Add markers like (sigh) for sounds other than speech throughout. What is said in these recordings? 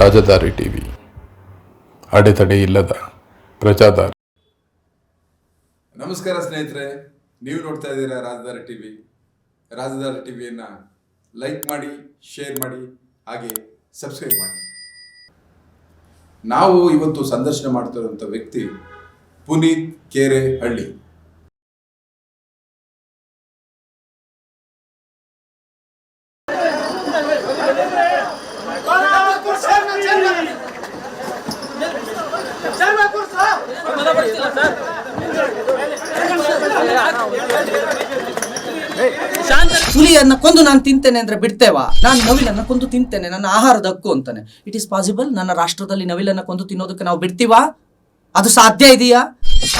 ರಾಜಧಾರಿ TV. ಅಡೆತಡೆ ಇಲ್ಲದ ಪ್ರಜಾದಾರಿ. ನಮಸ್ಕಾರ ಸ್ನೇಹಿತರೆ, ನೀವು ನೋಡ್ತಾ ಇದ್ದೀರಾ ರಾಜಧಾರಿ ಟಿವಿ. ರಾಜಧಾರಿ ಟಿವಿಯನ್ನು ಲೈಕ್ ಮಾಡಿ, ಶೇರ್ ಮಾಡಿ, ಹಾಗೆ ಸಬ್ಸ್ಕ್ರೈಬ್ ಮಾಡಿ. ನಾವು ಇವತ್ತು ಸಂದರ್ಶನ ಮಾಡ್ತಿರುವಂಥ ವ್ಯಕ್ತಿ ಪುನೀತ್ ಕೆರೆ ಹಳ್ಳಿ. ಹುಲಿಯನ್ನ ಕೊಂದು ನಾನು ತಿಂತೇನೆ ಅಂದ್ರೆ ಬಿಡ್ತೇವಾ? ನಾನು ನವಿಲನ್ನ ಕೊಂದು ತಿಂತೇನೆ, ನನ್ನ ಆಹಾರದ ಹಕ್ಕು ಅಂತಾನೆ. ಇಟ್ ಇಸ್ ಪಾಸಿಬಲ್ ನನ್ನ ರಾಷ್ಟ್ರದಲ್ಲಿ ನವಿಲನ್ನ ಕೊಂದು ತಿನ್ನೋದಕ್ಕೆ ನಾವು ಬಿಡ್ತೀವಾ? ಅದು ಸಾಧ್ಯ ಇದೆಯಾ?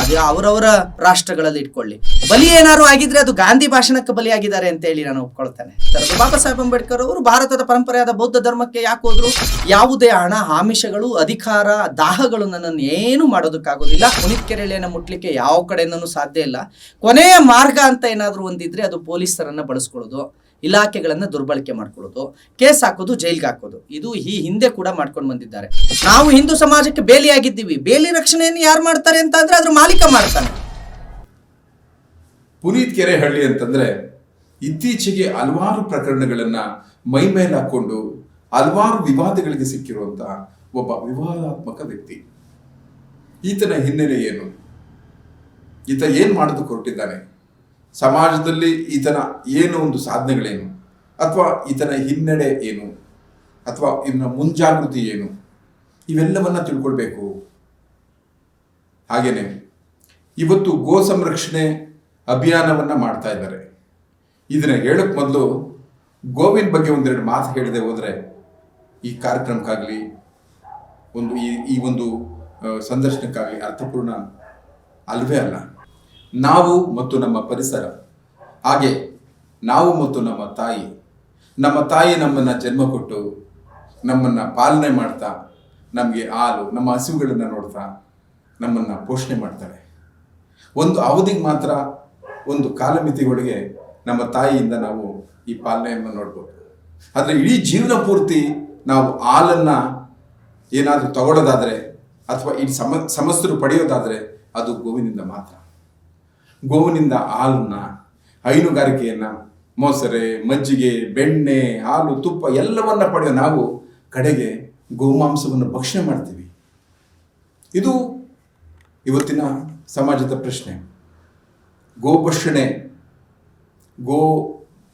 ಅದು ಅವರವರ ರಾಷ್ಟ್ರಗಳಲ್ಲಿ ಇಟ್ಕೊಳ್ಳಿ. ಬಲಿ ಏನಾದ್ರು ಆಗಿದ್ರೆ ಅದು ಗಾಂಧಿ ಭಾಷಣಕ್ಕೆ ಬಲಿಯಾಗಿದ್ದಾರೆ ಅಂತ ಹೇಳಿ ನಾನು ಒಪ್ಕೊಳ್ತೇನೆ. ಬಾಬಾ ಸಾಹೇಬ್ ಅಂಬೇಡ್ಕರ್ ಅವರು ಭಾರತದ ಪರಂಪರೆಯಾದ ಬೌದ್ಧ ಧರ್ಮಕ್ಕೆ ಯಾಕೆ ಹೋದ್ರು? ಯಾವುದೇ ಹಣ, ಆಮಿಷಗಳು, ಅಧಿಕಾರ, ದಾಹಗಳು ನನ್ನನ್ನು ಏನು ಮಾಡೋದಕ್ಕಾಗೋದಿಲ್ಲ. ಪುನೀತ್ ಕೆರೆಳೆಯನ್ನು ಮುಟ್ಲಿಕ್ಕೆ ಯಾವ ಕಡೆಯಿಂದನೂ ಸಾಧ್ಯ ಇಲ್ಲ. ಕೊನೆಯ ಮಾರ್ಗ ಅಂತ ಏನಾದರೂ ಒಂದಿದ್ರೆ ಅದು ಪೊಲೀಸರನ್ನ ಬಳಸ್ಕೊಳ್ಳೋದು. ಇಲಾಖೆಗಳನ್ನ ದುರ್ಬಳಕೆ ಮಾಡ್ಕೊಳ್ಳೋದು, ಕೇಸ್ ಹಾಕೋದು, ಜೈಲ್ಗೆ ಹಾಕೋದು. ಇದು ಈ ಹಿಂದೆ ಕೂಡ ಮಾಡ್ಕೊಂಡು ಬಂದಿದ್ದಾರೆ. ನಾವು ಹಿಂದೂ ಸಮಾಜಕ್ಕೆ ಬೇಲಿಯಾಗಿದ್ದೀವಿ. ಬೇಲಿ ರಕ್ಷಣೆಯನ್ನು ಯಾರು ಮಾಡ್ತಾರೆ ಅಂತ ಅಂದ್ರೆ ಮಾಲೀಕ ಮಾಡ್ತಾನೆ. ಪುನೀತ್ ಕೆರೆಹಳ್ಳಿ ಅಂತಂದ್ರೆ ಇತ್ತೀಚೆಗೆ ಹಲವಾರು ಪ್ರಕರಣಗಳನ್ನ ಮೈ ಮೇಲೆ ಹಾಕೊಂಡು ಹಲವಾರು ವಿವಾದಗಳಿಗೆ ಸಿಕ್ಕಿರುವಂತಹ ಒಬ್ಬ ವಿವಾದಾತ್ಮಕ ವ್ಯಕ್ತಿ. ಈತನ ಹಿನ್ನೆಲೆ ಏನು? ಈತ ಏನ್ ಮಾಡೋದು ಹೊರಟಿದ್ದಾನೆ ಸಮಾಜದಲ್ಲಿ ಈತನ ಏನು ಒಂದು ಸಾಧನೆಗಳೇನು? ಅಥವಾ ಈತನ ಹಿನ್ನಡೆ ಏನು? ಅಥವಾ ಇವನ ಮುಂಜಾಗೃತಿ ಏನು? ಇವೆಲ್ಲವನ್ನು ತಿಳ್ಕೊಳ್ಬೇಕು. ಹಾಗೇನೆ, ಇವತ್ತು ಗೋ ಸಂರಕ್ಷಣೆ ಅಭಿಯಾನವನ್ನು ಮಾಡ್ತಾ ಇದ್ದಾರೆ. ಇದನ್ನ ಹೇಳಕ್ಕೆ ಮೊದಲು ಗೋವಿನ ಬಗ್ಗೆ ಒಂದೆರಡು ಮಾತು ಹೇಳದೆ ಹೋದರೆ ಈ ಕಾರ್ಯಕ್ರಮಕ್ಕಾಗಲಿ, ಒಂದು ಈ ಈ ಒಂದು ಸಂದರ್ಶನಕ್ಕಾಗಲಿ ಅರ್ಥಪೂರ್ಣ ಅಲ್ವೇ ಅಲ್ಲ. ನಾವು ಮತ್ತು ನಮ್ಮ ಪರಿಸರ. ಹಾಗೆ ನಾವು ಮತ್ತು ನಮ್ಮ ತಾಯಿ. ನಮ್ಮ ತಾಯಿ ನಮ್ಮನ್ನು ಜನ್ಮ ಕೊಟ್ಟು ನಮ್ಮನ್ನು ಪಾಲನೆ ಮಾಡ್ತಾ, ನಮಗೆ ಹಾಲು, ನಮ್ಮ ಹಸಿವುಗಳನ್ನು ನೋಡ್ತಾ, ನಮ್ಮನ್ನು ಪೋಷಣೆ ಮಾಡ್ತಾಳೆ. ಒಂದು ಅವಧಿಗೆ ಮಾತ್ರ, ಒಂದು ಕಾಲಮಿತಿಗಳಿಗೆ ನಮ್ಮ ತಾಯಿಯಿಂದ ನಾವು ಈ ಪಾಲನೆಯನ್ನು ನೋಡ್ಬೋದು. ಆದರೆ ಇಡೀ ಜೀವನ ಪೂರ್ತಿ ನಾವು ಹಾಲನ್ನು ಏನಾದರೂ ತಗೊಳ್ಳೋದಾದರೆ ಅಥವಾ ಈ ಸಮ ಸಮಸ್ಯರು ಪಡೆಯೋದಾದರೆ ಅದು ಗೋವಿನಿಂದ ಮಾತ್ರ. ಗೋವಿನಿಂದ ಹಾಲನ್ನ, ಹೈನುಗಾರಿಕೆಯನ್ನು, ಮೊಸರೆ, ಮಜ್ಜಿಗೆ, ಬೆಣ್ಣೆ, ಹಾಲು, ತುಪ್ಪ ಎಲ್ಲವನ್ನ ಪಡೆಯೋ ನಾವು ಕಡೆಗೆ ಗೋಮಾಂಸವನ್ನು ಭಕ್ಷಣೆ ಮಾಡ್ತೀವಿ. ಇದು ಇವತ್ತಿನ ಸಮಾಜದ ಪ್ರಶ್ನೆ. ಗೋಭಕ್ಷಣೆ ಗೋ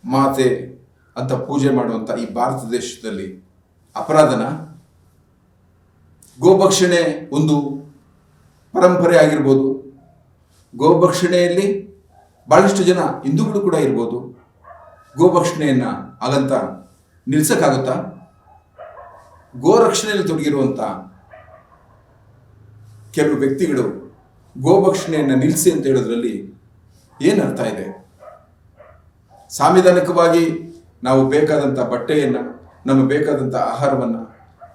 ಮಾತೆ ಅಂತ ಪೂಜೆ ಮಾಡುವಂಥ ಈ ಭಾರತ ದೇಶದಲ್ಲಿ ಅಪರಾಧನ? ಗೋಭಕ್ಷಣೆ ಒಂದು ಪರಂಪರೆ ಆಗಿರ್ಬೋದು ಗೋಭಕ್ಷಣೆಯಲ್ಲಿ ಬಹಳಷ್ಟು ಜನ ಹಿಂದೂಗಳು ಕೂಡ ಇರ್ಬೋದು. ಗೋಭಕ್ಷಣೆಯನ್ನು ಹಾಗಂತ ನಿಲ್ಸೋಕ್ಕಾಗುತ್ತಾ? ಗೋರಕ್ಷಣೆಯಲ್ಲಿ ತೊಡಗಿರುವಂಥ ಕೆಲವು ವ್ಯಕ್ತಿಗಳು ಗೋಭಕ್ಷಣೆಯನ್ನು ನಿಲ್ಲಿಸಿ ಅಂತ ಹೇಳೋದ್ರಲ್ಲಿ ಏನು ಅರ್ಥ ಇದೆ? ಸಾಂವಿಧಾನಿಕವಾಗಿ ನಾವು ಬೇಕಾದಂಥ ಬಟ್ಟೆಯನ್ನು ನಮಗೆ ಬೇಕಾದಂಥ ಆಹಾರವನ್ನು,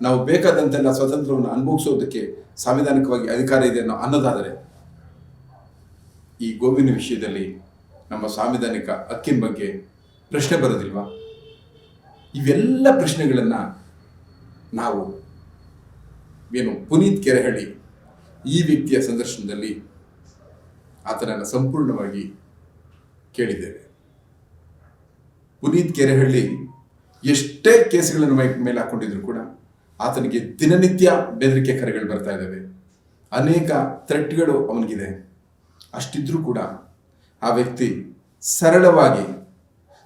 ನಾವು ಬೇಕಾದಂತೆಲ್ಲ ಸ್ವಾತಂತ್ರ್ಯವನ್ನು ಅನುಭವಿಸೋದಕ್ಕೆ ಸಾಂವಿಧಾನಿಕವಾಗಿ ಅಧಿಕಾರ ಇದೆ ಅನ್ನೋ ಅನ್ನೋದಾದರೆ ಈ ಗೋವಿನ ವಿಷಯದಲ್ಲಿ ನಮ್ಮ ಸಾಂವಿಧಾನಿಕ ಹಕ್ಕಿನ ಬಗ್ಗೆ ಪ್ರಶ್ನೆ ಬರೋದಿಲ್ವಾ? ಇವೆಲ್ಲ ಪ್ರಶ್ನೆಗಳನ್ನು ನಾವು ಏನು ಪುನೀತ್ ಕೆರೆಹಳ್ಳಿ ಈ ವ್ಯಕ್ತಿಯ ಸಂದರ್ಶನದಲ್ಲಿ ಆತನನ್ನು ಸಂಪೂರ್ಣವಾಗಿ ಕೇಳಿದ್ದೇವೆ. ಪುನೀತ್ ಕೆರೆಹಳ್ಳಿ ಎಷ್ಟೇ ಕೇಸ್ಗಳನ್ನು ಮೈ ಮೇಲೆ ಹಾಕೊಂಡಿದ್ರು ಕೂಡ ಆತನಿಗೆ ದಿನನಿತ್ಯ ಬೆದರಿಕೆ ಕರೆಗಳು ಬರ್ತಾ ಇದ್ದಾವೆ. ಅನೇಕ ಥ್ರೆಟ್ಗಳು ಅವನಿಗಿದೆ. ಅಷ್ಟಿದ್ರೂ ಕೂಡ ಆ ವ್ಯಕ್ತಿ ಸರಳವಾಗಿ,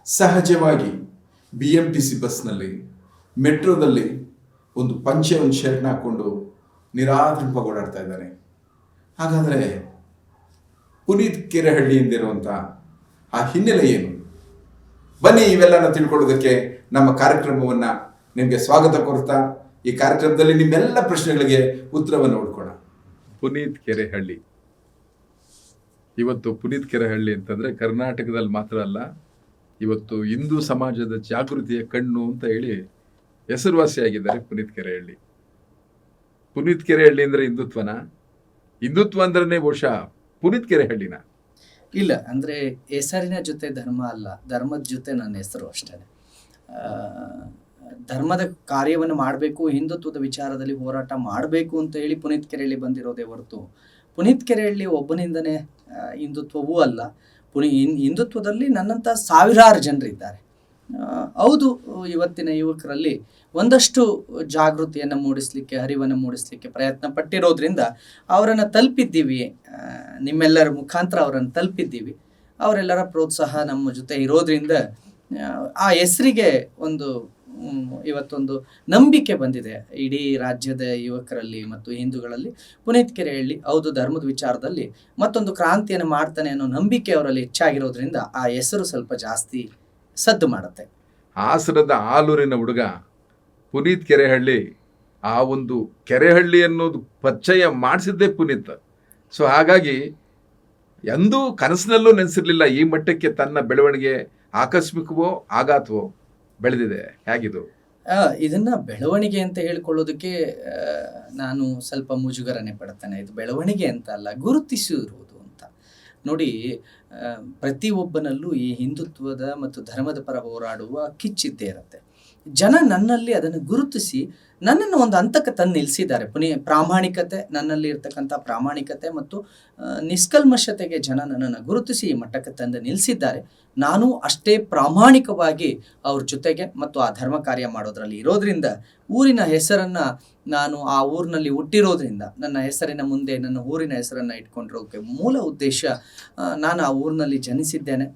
ಸಹಜವಾಗಿ ಬಿ ಎಂ ಟಿ ಸಿ ಬಸ್ನಲ್ಲಿ, ಮೆಟ್ರೋದಲ್ಲಿ ಒಂದು ಪಂಚೆ, ಒಂದು ಶರ್ಟ್ನ ಹಾಕ್ಕೊಂಡು ನಿರಾದ್ರಂಪವಾಗಿ ಓಡಾಡ್ತಾ ಇದ್ದಾನೆ. ಹಾಗಾದರೆ ಪುನೀತ್ ಕೆರೆಹಳ್ಳಿಯಿಂದಿರುವಂಥ ಆ ಹಿನ್ನೆಲೆ ಏನು? ಬನ್ನಿ ಇವೆಲ್ಲನ ತಿಳ್ಕೊಳ್ಳೋದಕ್ಕೆ ನಮ್ಮ ಕಾರ್ಯಕ್ರಮವನ್ನು ನಿಮಗೆ ಸ್ವಾಗತ ಕೋರ್ತಾ ಈ ಕಾರ್ಯಕ್ರಮದಲ್ಲಿ ನಿಮ್ಮೆಲ್ಲ ಪ್ರಶ್ನೆಗಳಿಗೆ ಉತ್ತರವನ್ನು ಹುಡ್ಕೋಣ. ಪುನೀತ್ ಕೆರೆಹಳ್ಳಿ. ಇವತ್ತು ಪುನೀತ್ ಕೆರೆಹಳ್ಳಿ ಅಂತಂದ್ರೆ ಕರ್ನಾಟಕದಲ್ಲಿ ಮಾತ್ರ ಅಲ್ಲ, ಇವತ್ತು ಹಿಂದೂ ಸಮಾಜದ ಜಾಗೃತಿಯ ಕಣ್ಣು ಅಂತ ಹೇಳಿ ಹೆಸರುವಾಸಿಯಾಗಿದ್ದಾರೆ ಪುನೀತ್ ಕೆರೆಹಳ್ಳಿ ಪುನೀತ್ ಕೆರೆಹಳ್ಳಿ ಅಂದ್ರೆ ಹಿಂದುತ್ವನ? ಹಿಂದುತ್ವ ಅಂದ್ರೆ ಬಹುಶಃ ಪುನೀತ್ ಕೆರೆಹಳ್ಳಿನ ಇಲ್ಲ, ಅಂದ್ರೆ ಹೆಸರಿನ ಜೊತೆ ಧರ್ಮ ಅಲ್ಲ, ಧರ್ಮದ ಜೊತೆ ನನ್ನ ಹೆಸರು ಅಷ್ಟೇ. ಧರ್ಮದ ಕಾರ್ಯವನ್ನು ಮಾಡಬೇಕು, ಹಿಂದುತ್ವದ ವಿಚಾರದಲ್ಲಿ ಹೋರಾಟ ಮಾಡಬೇಕು ಅಂತ ಹೇಳಿ ಪುನೀತ್ ಕೆರೆಹಳ್ಳಿ ಬಂದಿರೋದೇ ಹೊರತು ಪುನೀತ್ ಕೆರೆಹಳ್ಳಿ ಒಬ್ಬನಿಂದನೇ ಹಿಂದುತ್ವವೂ ಅಲ್ಲ. ಪುನಿ ಹಿಂದುತ್ವದಲ್ಲಿ ನನ್ನಂಥ ಸಾವಿರಾರು ಜನರಿದ್ದಾರೆ. ಹೌದು ಇವತ್ತಿನ ಯುವಕರಲ್ಲಿ ಒಂದಷ್ಟು ಜಾಗೃತಿಯನ್ನು ಮೂಡಿಸಲಿಕ್ಕೆ ಅರಿವನ್ನು ಮೂಡಿಸಲಿಕ್ಕೆ ಪ್ರಯತ್ನ ಪಟ್ಟಿರೋದ್ರಿಂದ ಅವರನ್ನು ತಲುಪಿದ್ದೀವಿ. ನಿಮ್ಮೆಲ್ಲರ ಮುಖಾಂತರ ಅವರನ್ನು ತಲುಪಿದ್ದೀವಿ. ಅವರೆಲ್ಲರ ಪ್ರೋತ್ಸಾಹ ನಮ್ಮ ಜೊತೆ ಇರೋದ್ರಿಂದ ಆ, ಹೆಸರಿಗೆ ಒಂದು ಇವತ್ತೊಂದು ನಂಬಿಕೆ ಬಂದಿದೆ ಇಡೀ ರಾಜ್ಯದ ಯುವಕರಲ್ಲಿ ಮತ್ತು ಹಿಂದೂಗಳಲ್ಲಿ. ಪುನೀತ್ ಕೆರೆಹಳ್ಳಿ ಹೌದು, ಧರ್ಮದ ವಿಚಾರದಲ್ಲಿ ಮತ್ತೊಂದು ಕ್ರಾಂತಿಯನ್ನು ಮಾಡ್ತಾನೆ ಅನ್ನೋ ನಂಬಿಕೆ ಅವರಲ್ಲಿ ಹೆಚ್ಚಾಗಿರೋದ್ರಿಂದ ಆ ಹೆಸರು ಸ್ವಲ್ಪ ಜಾಸ್ತಿ ಸದ್ದು ಮಾಡುತ್ತೆ. ಹಾಸನದ ಆಲೂರಿನ ಹುಡುಗ ಪುನೀತ್ ಕೆರೆಹಳ್ಳಿ ಆ ಒಂದು ಕೆರೆಹಳ್ಳಿ ಅನ್ನೋದು ಪರಿಚಯ ಮಾಡಿಸಿದ್ದೇ ಪುನೀತ್. ಸೊ ಹಾಗಾಗಿ ಎಂದೂ ಕನಸಿನಲ್ಲೂ ನೆನೆಸಿರಲಿಲ್ಲ ಈ ಮಟ್ಟಕ್ಕೆ ತನ್ನ ಬೆಳವಣಿಗೆ ಆಕಸ್ಮಿಕವೋ ಆಘಾತವೋ. ಬೆಳೆದಿದೆ, ಹೇಗಿದು? ಇದನ್ನ ಬೆಳವಣಿಗೆ ಅಂತ ಹೇಳ್ಕೊಳ್ಳೋದಕ್ಕೆ ನಾನು ಸ್ವಲ್ಪ ಮುಜುಗರನೆ ಪಡ್ತೇನೆ. ಇದು ಬೆಳವಣಿಗೆ ಅಂತ ಅಲ್ಲ, ಗುರುತಿಸಿರುವುದು ಅಂತ. ನೋಡಿ ಪ್ರತಿಯೊಬ್ಬನಲ್ಲೂ ಈ ಹಿಂದುತ್ವದ ಮತ್ತು ಧರ್ಮದ ಪರ ಹೋರಾಡುವ ಕಿಚ್ಚಿದ್ದೇ ಇರುತ್ತೆ. ಜನ ನನ್ನಲ್ಲಿ ಅದನ್ನು ಗುರುತಿಸಿ ನನ್ನನ್ನು ಒಂದು ಹಂತಕ್ಕೆ ತಂದು ನಿಲ್ಲಿಸಿದ್ದಾರೆ. ಪುನಿ ಪ್ರಾಮಾಣಿಕತೆ, ನನ್ನಲ್ಲಿ ಇರ್ತಕ್ಕಂಥ ಪ್ರಾಮಾಣಿಕತೆ ಮತ್ತು ನಿಷ್ಕಲ್ಮಶತೆಗೆ ಜನ ನನ್ನನ್ನು ಗುರುತಿಸಿ ಈ ಮಟ್ಟಕ್ಕೆ ತಂದು ನಿಲ್ಲಿಸಿದ್ದಾರೆ. ನಾನು ಅಷ್ಟೇ ಪ್ರಾಮಾಣಿಕವಾಗಿ ಅವ್ರ ಜೊತೆಗೆ ಮತ್ತು ಆ ಧರ್ಮ ಕಾರ್ಯ ಮಾಡೋದ್ರಲ್ಲಿ ಇರೋದ್ರಿಂದ, ಊರಿನ ಹೆಸರನ್ನು ನಾನು ಆ ಊರಿನಲ್ಲಿ ಹುಟ್ಟಿರೋದ್ರಿಂದ, ನನ್ನ ಹೆಸರಿನ ಮುಂದೆ ನನ್ನ ಊರಿನ ಹೆಸರನ್ನು ಇಟ್ಕೊಂಡಿರೋಕ್ಕೆ ಮೂಲ ಉದ್ದೇಶ ನಾನು ಆ ಊರಿನಲ್ಲಿ ಜನಿಸಿದ್ದೇನೆ.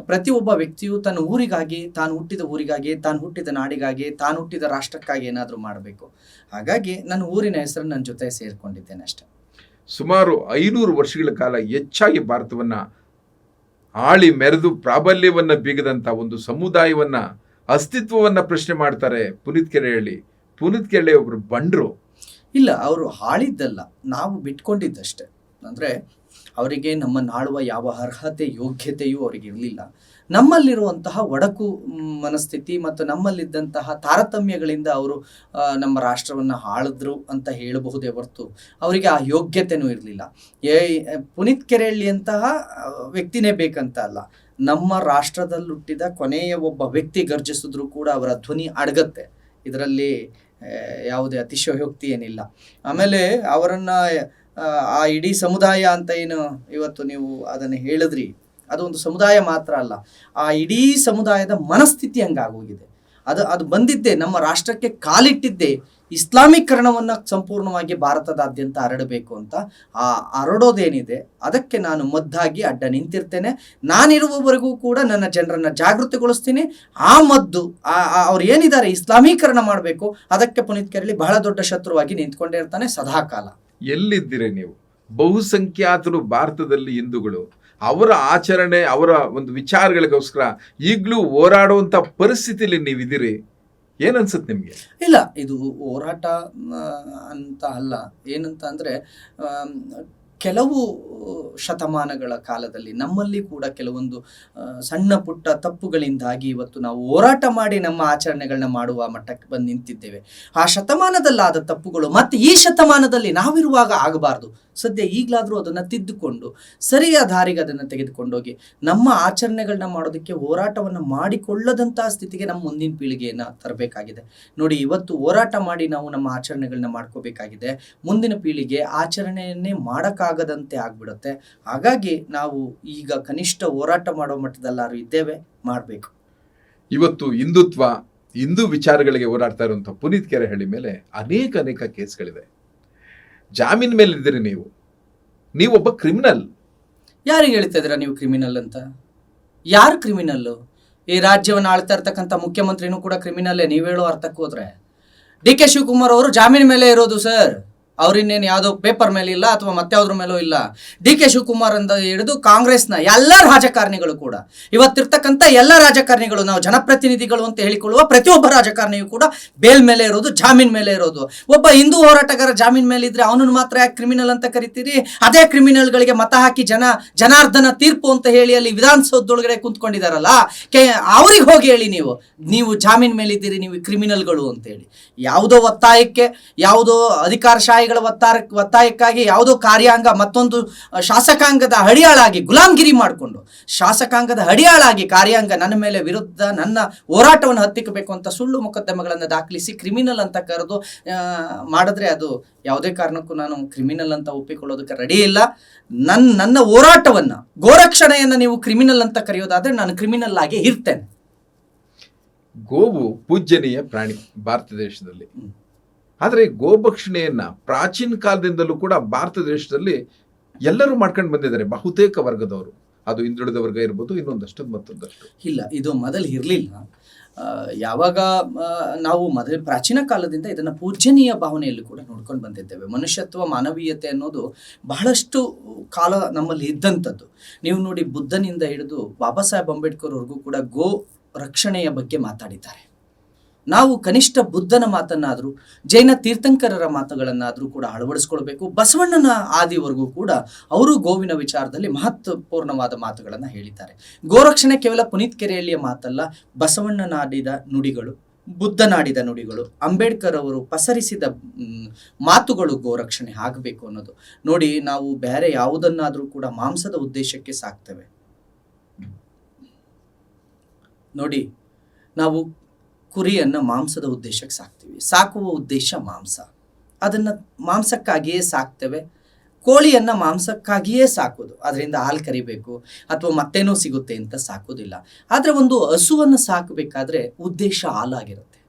ಪ್ರತಿಯೊಬ್ಬ ವ್ಯಕ್ತಿಯು ತನ್ನ ಊರಿಗಾಗಿ ತಾನು ಹುಟ್ಟಿದ ಊರಿಗಾಗಿ ತಾನು ಹುಟ್ಟಿದ ನಾಡಿಗಾಗಿ ತಾನು ಹುಟ್ಟಿದ ರಾಷ್ಟ್ರಕ್ಕಾಗಿ ಏನಾದರೂ ಮಾಡಬೇಕು. ಹಾಗಾಗಿ ನನ್ನ ಊರಿನ ಹೆಸರನ್ನು ನನ್ನ ಜೊತೆ ಸೇರಿಕೊಂಡಿದ್ದೇನೆ ಅಷ್ಟೆ. ಸುಮಾರು ಐನೂರು ವರ್ಷಗಳ ಕಾಲ ಹೆಚ್ಚಾಗಿ ಭಾರತವನ್ನು ಆಳಿ ಮೆರೆದು ಪ್ರಾಬಲ್ಯವನ್ನು ಬೀಗದಂಥ ಒಂದು ಸಮುದಾಯವನ್ನು ಅಸ್ತಿತ್ವವನ್ನು ಪ್ರಶ್ನೆ ಮಾಡ್ತಾರೆ ಪುನೀತ್ ಕೆರೆಹಳ್ಳಿ ಪುನೀತ್ ಕೆರೆಹಳ್ಳಿ ಒಬ್ಬರು ಬಂಡ್ರು. ಇಲ್ಲ ಅವರು ಹಾಳಿದ್ದಲ್ಲ. ನಾವು ಬಿಟ್ಕೊಂಡಿದ್ದಷ್ಟೇ. ಅಂದರೆ ಅವರಿಗೆ ನಮ್ಮ ನಾಳುವ ಯಾವ ಅರ್ಹತೆ, ಯೋಗ್ಯತೆಯೂ ಅವರಿಗೆ ಇರಲಿಲ್ಲ. ನಮ್ಮಲ್ಲಿರುವಂತಹ ಒಡಕು ಮನಸ್ಥಿತಿ ಮತ್ತು ನಮ್ಮಲ್ಲಿದ್ದಂತಹ ತಾರತಮ್ಯಗಳಿಂದ ಅವರು ನಮ್ಮ ರಾಷ್ಟ್ರವನ್ನು ಆಳಿದ್ರು ಅಂತ ಹೇಳಬಹುದೇ ಹೊರತು ಅವರಿಗೆ ಆ ಯೋಗ್ಯತೆನೂ ಇರಲಿಲ್ಲ. ಏ ಪುನೀತ್ ಕೆರೆಹಳ್ಳಿಯಂತಹ ವ್ಯಕ್ತಿನೇ ಬೇಕಂತ ಅಲ್ಲ. ನಮ್ಮ ರಾಷ್ಟ್ರದಲ್ಲಿ ಹುಟ್ಟಿದ ಕೊನೆಯ ಒಬ್ಬ ವ್ಯಕ್ತಿ ಗರ್ಜಿಸಿದ್ರು ಕೂಡ ಅವರ ಧ್ವನಿ ಅಡಗತ್ತೆ. ಇದರಲ್ಲಿ ಯಾವುದೇ ಅತಿಶಯೋಕ್ತಿ ಏನಿಲ್ಲ. ಆಮೇಲೆ ಅವರನ್ನ ಆ, ಇಡೀ ಸಮುದಾಯ ಅಂತ ಏನು ಇವತ್ತು ನೀವು ಅದನ್ನು ಹೇಳಿದ್ರಿ. ಅದು ಒಂದು ಸಮುದಾಯ ಮಾತ್ರ ಅಲ್ಲ ಆ ಇಡೀ ಸಮುದಾಯದ ಮನಸ್ಥಿತಿ ಹಂಗಾಗೋಗಿದೆ. ಅದು ಅದು ಬಂದಿದ್ದೆ ನಮ್ಮ ರಾಷ್ಟ್ರಕ್ಕೆ ಕಾಲಿಟ್ಟಿದ್ದೆ ಇಸ್ಲಾಮೀಕರಣವನ್ನು ಸಂಪೂರ್ಣವಾಗಿ ಭಾರತದಾದ್ಯಂತ ಹರಡಬೇಕು ಅಂತ. ಆ ಹರಡೋದೇನಿದೆ ಅದಕ್ಕೆ ನಾನು ಮದ್ದಾಗಿ ಅಡ್ಡ ನಿಂತಿರ್ತೇನೆ. ನಾನಿರುವವರೆಗೂ ಕೂಡ ನನ್ನ ಜನರನ್ನು ಜಾಗೃತಿಗೊಳಿಸ್ತೀನಿ. ಆ ಮದ್ದು ಆ- ಅವ್ರು ಏನಿದ್ದಾರೆ ಇಸ್ಲಾಮೀಕರಣ ಮಾಡಬೇಕು ಅದಕ್ಕೆ ಪುನೀತ್ ಕೆರಳಿ ಬಹಳ ದೊಡ್ಡ ಶತ್ರುವಾಗಿ ನಿಂತ್ಕೊಂಡೇ ಇರ್ತಾನೆ ಸದಾಕಾಲ. ಎಲ್ಲಿದ್ದೀರಿ ನೀವು? ಬಹುಸಂಖ್ಯಾತರು ಭಾರತದಲ್ಲಿ ಹಿಂದೂಗಳು. ಅವರ ಆಚರಣೆ, ಅವರ ಒಂದು ವಿಚಾರಗಳಿಗೋಸ್ಕರ ಈಗಲೂ ಹೋರಾಡುವಂಥ ಪರಿಸ್ಥಿತಿಯಲ್ಲಿ ನೀವಿದ್ದೀರಿ. ಏನನ್ಸುತ್ತೆ ನಿಮಗೆ? ಇಲ್ಲ, ಇದು ಹೋರಾಟ ಅಂತ ಅಲ್ಲ. ಏನಂತ ಅಂದರೆ ಕೆಲವು ಶತಮಾನಗಳ ಕಾಲದಲ್ಲಿ ನಮ್ಮಲ್ಲಿ ಕೂಡ ಕೆಲವೊಂದು ಸಣ್ಣ ಪುಟ್ಟ ತಪ್ಪುಗಳಿಂದಾಗಿ ಇವತ್ತು ನಾವು ಹೋರಾಟ ಮಾಡಿ ನಮ್ಮ ಆಚರಣೆಗಳನ್ನ ಮಾಡುವ ಮಟ್ಟಕ್ಕೆ ಬಂದು ನಿಂತಿದ್ದೇವೆ. ಆ ಶತಮಾನದಲ್ಲಾದ ತಪ್ಪುಗಳು ಮತ್ತೆ ಈ ಶತಮಾನದಲ್ಲಿ ನಾವಿರುವಾಗ ಆಗಬಾರ್ದು. ಸದ್ಯ ಈಗಲಾದರೂ ಅದನ್ನು ತಿದ್ದುಕೊಂಡು, ಸರಿಯಾದ ದಾರಿಗೆ ಅದನ್ನು ತೆಗೆದುಕೊಂಡೋಗಿ, ನಮ್ಮ ಆಚರಣೆಗಳನ್ನ ಮಾಡೋದಕ್ಕೆ ಹೋರಾಟವನ್ನು ಮಾಡಿಕೊಳ್ಳದಂತಹ ಸ್ಥಿತಿಗೆ ನಮ್ಮ ಮುಂದಿನ ಪೀಳಿಗೆಯನ್ನು ತರಬೇಕಾಗಿದೆ. ನೋಡಿ, ಇವತ್ತು ಹೋರಾಟ ಮಾಡಿ ನಾವು ನಮ್ಮ ಆಚರಣೆಗಳನ್ನ ಮಾಡ್ಕೋಬೇಕಾಗಿದೆ. ಮುಂದಿನ ಪೀಳಿಗೆ ಆಚರಣೆಯನ್ನೇ ಮಾಡೋಕ್ಕಾಗದಂತೆ ಆಗ್ಬಿಡುತ್ತೆ. ಹಾಗಾಗಿ ನಾವು ಈಗ ಕನಿಷ್ಠ ಹೋರಾಟ ಮಾಡೋ ಮಟ್ಟದಲ್ಲಾರು ಇದ್ದೇವೆ, ಮಾಡಬೇಕು. ಇವತ್ತು ಹಿಂದುತ್ವ, ಹಿಂದೂ ವಿಚಾರಗಳಿಗೆ ಹೋರಾಡ್ತಾ ಇರುವಂಥ ಪುನೀತ್ ಕೆರೆಹಳ್ಳಿ ಮೇಲೆ ಅನೇಕ ಅನೇಕ ಕೇಸ್ಗಳಿದೆ ಜಾಮೀನ್ ಮೇಲೆ ಇದ್ದೀರಿ ನೀವು. ಒಬ್ಬ ಕ್ರಿಮಿನಲ್ ಯಾರಿಗೆ ಹೇಳ್ತಾ ಇದ್ದೀರಾ ನೀವು ಕ್ರಿಮಿನಲ್ ಅಂತ? ಯಾರು ಕ್ರಿಮಿನಲ್ಲು ಈ ರಾಜ್ಯವನ್ನು ಆಳ್ತಾ ಇರ್ತಕ್ಕಂಥ ಮುಖ್ಯಮಂತ್ರಿನೂ ಕೂಡ ಕ್ರಿಮಿನಲ್ಲೇ ನೀವು ಹೇಳೋ ಅರ್ಥಕ್ಕೆ ಹೋದ್ರೆ. ಡಿ ಕೆ ಶಿವಕುಮಾರ್ ಅವರು ಜಾಮೀನು ಮೇಲೆ ಇರೋದು ಸರ್ ಅವ್ರಿನ್ನೇನು ಯಾವುದೋ ಪೇಪರ್ ಮೇಲೆ ಇಲ್ಲ ಅಥವಾ ಮತ್ಯಾವ್ದ್ರ ಮೇಲೂ ಇಲ್ಲ. ಡಿ ಕೆ ಶಿವಕುಮಾರ್ ಅಂತ ಹಿಡಿದು ಕಾಂಗ್ರೆಸ್ನ ಎಲ್ಲ ರಾಜಕಾರಣಿಗಳು ಕೂಡ, ಇವತ್ತಿರ್ತಕ್ಕಂಥ ಎಲ್ಲ ರಾಜಕಾರಣಿಗಳು, ನಾವು ಜನಪ್ರತಿನಿಧಿಗಳು ಅಂತ ಹೇಳಿಕೊಳ್ಳುವ ಪ್ರತಿಯೊಬ್ಬ ರಾಜಕಾರಣಿಯೂ ಕೂಡ ಬೇಲ್ ಮೇಲೆ ಇರೋದು, ಜಾಮೀನ್ ಮೇಲೆ ಇರೋದು. ಒಬ್ಬ ಹಿಂದೂ ಹೋರಾಟಗಾರ ಜಾಮೀನ್ ಮೇಲೆ ಇದ್ರೆ ಅವನನ್ನು ಮಾತ್ರ ಯಾಕೆ ಕ್ರಿಮಿನಲ್ ಅಂತ ಕರಿತೀರಿ? ಅದೇ ಕ್ರಿಮಿನಲ್ಗಳಿಗೆ ಮತ ಹಾಕಿ ಜನ, ಜನಾರ್ದನ ತೀರ್ಪು ಅಂತ ಹೇಳಿ ಅಲ್ಲಿ ವಿಧಾನಸೌಧದೊಳಗಡೆ ಕುಂತ್ಕೊಂಡಿದಾರಲ್ಲ, ಕೆ, ಅವ್ರಿಗೆ ಹೋಗಿ ಹೇಳಿ ನೀವು. ನೀವು ಜಾಮೀನ್ ಮೇಲಿದ್ದೀರಿ, ನೀವು ಕ್ರಿಮಿನಲ್ಗಳು ಅಂತೇಳಿ ಯಾವುದೋ ಒತ್ತಾಯಕ್ಕೆ, ಯಾವುದೋ ಅಧಿಕಾರಶಾಹಿ ನಾಯಿಗಳ ಒತ್ತಾರ ಒತ್ತಾಯಕ್ಕಾಗಿ ಯಾವುದೋ ಕಾರ್ಯಾಂಗ ಮತ್ತೊಂದು ಶಾಸಕಾಂಗದ ಹಡಿಯಾಳಾಗಿ ಗುಲಾಮ್ಗಿರಿ ಮಾಡಿಕೊಂಡು ಶಾಸಕಾಂಗದ ಹಡಿಯಾಳಾಗಿ ಕಾರ್ಯಾಂಗ ನನ್ನ ಮೇಲೆ ವಿರುದ್ಧ ನನ್ನ ಹೋರಾಟವನ್ನು ಹತ್ತಿಕ್ಕಬೇಕು ಅಂತ ಸುಳ್ಳು ಮೊಕದ್ದಮೆಗಳನ್ನು ದಾಖಲಿಸಿ ಕ್ರಿಮಿನಲ್ ಅಂತ ಕರೆದು ಮಾಡಿದ್ರೆ ಅದು ಯಾವುದೇ ಕಾರಣಕ್ಕೂ ನಾನು ಕ್ರಿಮಿನಲ್ ಅಂತ ಒಪ್ಪಿಕೊಳ್ಳೋದಕ್ಕೆ ರೆಡಿ ಇಲ್ಲ. ನನ್ನ ನನ್ನ ಹೋರಾಟವನ್ನು ಗೋರಕ್ಷಣೆಯನ್ನು ನೀವು ಕ್ರಿಮಿನಲ್ ಅಂತ ಕರೆಯೋದಾದರೆ ನಾನು ಕ್ರಿಮಿನಲ್ ಆಗಿ ಇರ್ತೇನೆ. ಗೋವು ಪೂಜ್ಯನೀಯ ಪ್ರಾಣಿ ಭಾರತ ದೇಶದಲ್ಲಿ. ಆದರೆ ಗೋಭಕ್ಷಿಣೆಯನ್ನು ಪ್ರಾಚೀನ ಕಾಲದಿಂದಲೂ ಕೂಡ ಭಾರತ ದೇಶದಲ್ಲಿ ಎಲ್ಲರೂ ಮಾಡ್ಕೊಂಡು ಬಂದಿದ್ದಾರೆ, ಬಹುತೇಕ ವರ್ಗದವರು. ಅದು ಹಿಂದುಳಿದ ವರ್ಗ ಇರ್ಬೋದು, ಇನ್ನೊಂದಷ್ಟು ಮತ್ತೊಂದಷ್ಟು. ಇಲ್ಲ, ಇದು ಮೊದಲು ಇರಲಿಲ್ಲ. ಯಾವಾಗ ನಾವು ಮೊದಲು ಪ್ರಾಚೀನ ಕಾಲದಿಂದ ಇದನ್ನು ಪೂಜ್ಯನೀಯ ಭಾವನೆಯಲ್ಲಿ ಕೂಡ ನೋಡ್ಕೊಂಡು ಬಂದಿದ್ದೇವೆ. ಮನುಷ್ಯತ್ವ, ಮಾನವೀಯತೆ ಅನ್ನೋದು ಬಹಳಷ್ಟು ಕಾಲ ನಮ್ಮಲ್ಲಿ ಇದ್ದಂಥದ್ದು. ನೀವು ನೋಡಿ ಬುದ್ಧನಿಂದ ಹಿಡಿದು ಬಾಬಾ ಸಾಹೇಬ್ ಅಂಬೇಡ್ಕರ್ ಅವ್ರಿಗೂ ಕೂಡ ಗೋ ರಕ್ಷಣೆಯ ಬಗ್ಗೆ ಮಾತಾಡಿದ್ದಾರೆ. ನಾವು ಕನಿಷ್ಠ ಬುದ್ಧನ ಮಾತನ್ನಾದರೂ, ಜೈನ ತೀರ್ಥಂಕರರ ಮಾತುಗಳನ್ನಾದರೂ ಕೂಡ ಅಳವಡಿಸ್ಕೊಳ್ಬೇಕು. ಬಸವಣ್ಣನ ಆದಿವರೆಗೂ ಕೂಡ ಅವರು ಗೋವಿನ ವಿಚಾರದಲ್ಲಿ ಮಹತ್ವಪೂರ್ಣವಾದ ಮಾತುಗಳನ್ನು ಹೇಳಿದ್ದಾರೆ. ಗೋರಕ್ಷಣೆ ಕೇವಲ ಪುನೀತ್ ಕೆರೆಯಲ್ಲಿಯ ಮಾತಲ್ಲ, ಬಸವಣ್ಣನಾಡಿದ ನುಡಿಗಳು, ಬುದ್ಧನಾಡಿದ ನುಡಿಗಳು, ಅಂಬೇಡ್ಕರ್ ಅವರು ಪಸರಿಸಿದ ಮಾತುಗಳು ಗೋರಕ್ಷಣೆ ಆಗಬೇಕು ಅನ್ನೋದು. ನೋಡಿ, ನಾವು ಬೇರೆ ಯಾವುದನ್ನಾದರೂ ಕೂಡ ಮಾಂಸದ ಉದ್ದೇಶಕ್ಕೆ ಸಾಕ್ತೇವೆ. ನೋಡಿ, ನಾವು ಕುರಿಯನ್ನು ಮಾಂಸದ ಉದ್ದೇಶಕ್ಕೆ ಸಾಕ್ತೀವಿ. ಸಾಕುವ ಉದ್ದೇಶ ಮಾಂಸ. ಅದನ್ನು ಮಾಂಸಕ್ಕಾಗಿಯೇ ಸಾಕ್ತೇವೆ. ಕೋಳಿಯನ್ನು ಮಾಂಸಕ್ಕಾಗಿಯೇ ಸಾಕೋದು ಅದರಿಂದ ಹಾಲು ಕರಿಬೇಕು ಅಥವಾ ಮತ್ತೇನೋ ಸಿಗುತ್ತೆ ಅಂತ ಸಾಕೋದಿಲ್ಲ ಆದರೆ ಒಂದು ಹಸುವನ್ನು ಸಾಕಬೇಕಾದ್ರೆ ಉದ್ದೇಶ ಹಾಲಾಗಿರುತ್ತೆ.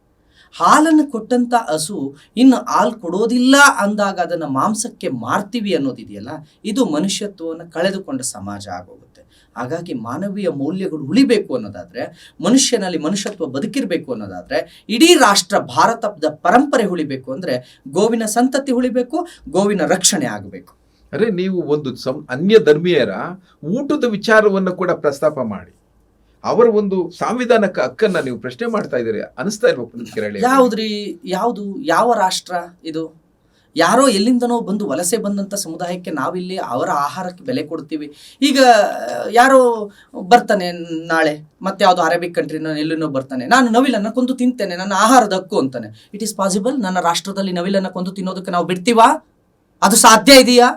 ಹಾಲನ್ನು ಕೊಟ್ಟಂಥ ಹಸು ಇನ್ನು ಹಾಲು ಕೊಡೋದಿಲ್ಲ ಅಂದಾಗ ಅದನ್ನು ಮಾಂಸಕ್ಕೆ ಮಾರ್ತೀವಿ ಅನ್ನೋದಿದೆಯಲ್ಲ, ಇದು ಮನುಷ್ಯತ್ವವನ್ನು ಕಳೆದುಕೊಂಡ ಸಮಾಜ ಆಗೋಗುತ್ತೆ. ಹಾಗಾಗಿ ಮಾನವೀಯ ಮೌಲ್ಯಗಳು ಉಳಿಬೇಕು ಅನ್ನೋದಾದ್ರೆ ಮನುಷ್ಯನಲ್ಲಿ ಮನುಷ್ಯತ್ವ ಬದುಕಿರಬೇಕು ಅನ್ನೋದಾದ್ರೆ ಇಡೀ ರಾಷ್ಟ್ರ ಭಾರತದ ಪರಂಪರೆ ಉಳಿಬೇಕು ಅಂದ್ರೆ ಗೋವಿನ ಸಂತತಿ ಉಳಿಬೇಕು ಗೋವಿನ ರಕ್ಷಣೆ ಆಗಬೇಕು. ಅರೆ ನೀವು ಒಂದು ಸಂ ಅನ್ಯ ಧರ್ಮೀಯರ ಊಟದ ವಿಚಾರವನ್ನು ಕೂಡ ಪ್ರಸ್ತಾಪ ಮಾಡಿ. ಅವರ ಒಂದು ಸಾಂವಿಧಾನಕ ಹಕ್ಕನ್ನ ನೀವು ಪ್ರಶ್ನೆ ಮಾಡ್ತಾ ಇದ್ದೀರಿ ಅನಿಸ್ತಾ ಇರ್ಬೇಕು ಯಾವ್ದ್ರಿ ಯಾವುದು ಯಾವ ರಾಷ್ಟ್ರ ಇದು? ಯಾರೋ ಎಲ್ಲಿಂದನೋ ಬಂದು ವಲಸೆ ಬಂದಂಥ ಸಮುದಾಯಕ್ಕೆ ನಾವಿಲ್ಲಿ ಅವರ ಆಹಾರಕ್ಕೆ ಬೆಲೆ ಕೊಡ್ತೀವಿ. ಈಗ ಯಾರೋ ಬರ್ತಾನೆ ನಾಳೆ, ಮತ್ತೆ ಯಾವುದೋ ಅರೇಬಿಕ್ ಕಂಟ್ರಿನ ಎಲ್ಲಿನೋ ಬರ್ತಾನೆ. ನಾನು ನವಿಲನ್ನು ಕೊಂದು ತಿಂತೇನೆ, ನನ್ನ ಆಹಾರದ ಹಕ್ಕು ಅಂತಾನೆ. ಇಟ್ ಈಸ್ ಪಾಸಿಬಲ್ ನನ್ನ ರಾಷ್ಟ್ರದಲ್ಲಿ ನವಿಲನ್ನು ಕೊಂದು ತಿನ್ನೋದಕ್ಕೆ ನಾವು ಬಿಡ್ತೀವಾ? ಅದು ಸಾಧ್ಯ ಇದೆಯಾ?